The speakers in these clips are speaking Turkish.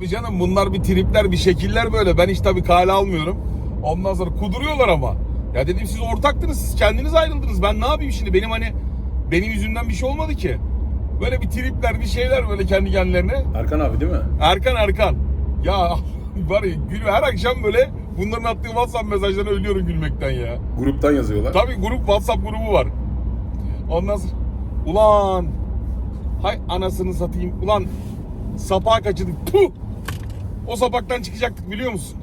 Tabii canım bunlar bir tripler bir şekiller böyle. Ben hiç tabii kale almıyorum. Ondan sonra kuduruyorlar ama. Ya dedim siz ortaktınız siz kendiniz ayrıldınız. Ben ne yapayım şimdi benim hani benim yüzümden bir şey olmadı ki. Böyle bir tripler bir şeyler böyle kendi kendilerine. Erkan abi değil mi? Erkan Erkan. Ya var ya gül her akşam böyle bunların attığı WhatsApp mesajlarına ölüyorum gülmekten ya. Gruptan yazıyorlar. Tabii grup WhatsApp grubu var. Ondan sonra ulan hay anasını satayım ulan sapağa kaçırdık. Puh! O sapaktan çıkacaktık biliyor musun?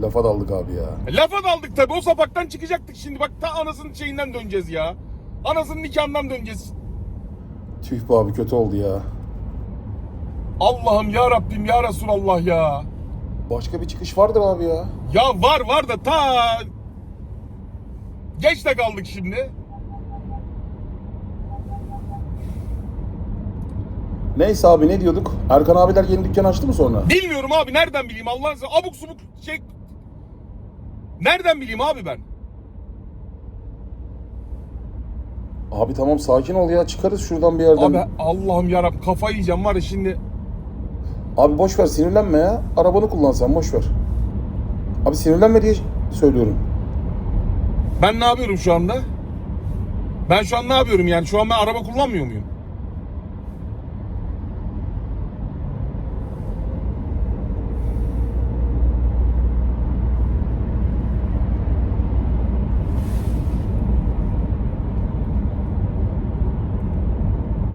Lafa daldık abi ya. Lafa daldık tabii o sapaktan çıkacaktık şimdi bak ta anasının şeyinden döneceğiz ya. Anasının nikahından döneceğiz. Tüh be abi kötü oldu ya. Allah'ım ya Rabbim ya Resulallah ya. Başka bir çıkış vardır abi ya. Ya var var da ta geç de kaldık şimdi. Neyse abi ne diyorduk? Erkan abiler yeni dükkan açtı mı sonra? Bilmiyorum abi nereden bileyim Allah'ın izniyle abuk subuk şey. Nereden bileyim abi ben? Abi tamam sakin ol ya çıkarız şuradan bir yerden. Abi Abi, Allah'ım yarabbim kafayı yiyeceğim var ya şimdi. boş ver sinirlenme ya. Arabanı kullan sen boş ver. Abi sinirlenme diye söylüyorum. Ben ne yapıyorum şu anda? Ben şu an ne yapıyorum yani? Şu an ben araba kullanmıyor muyum?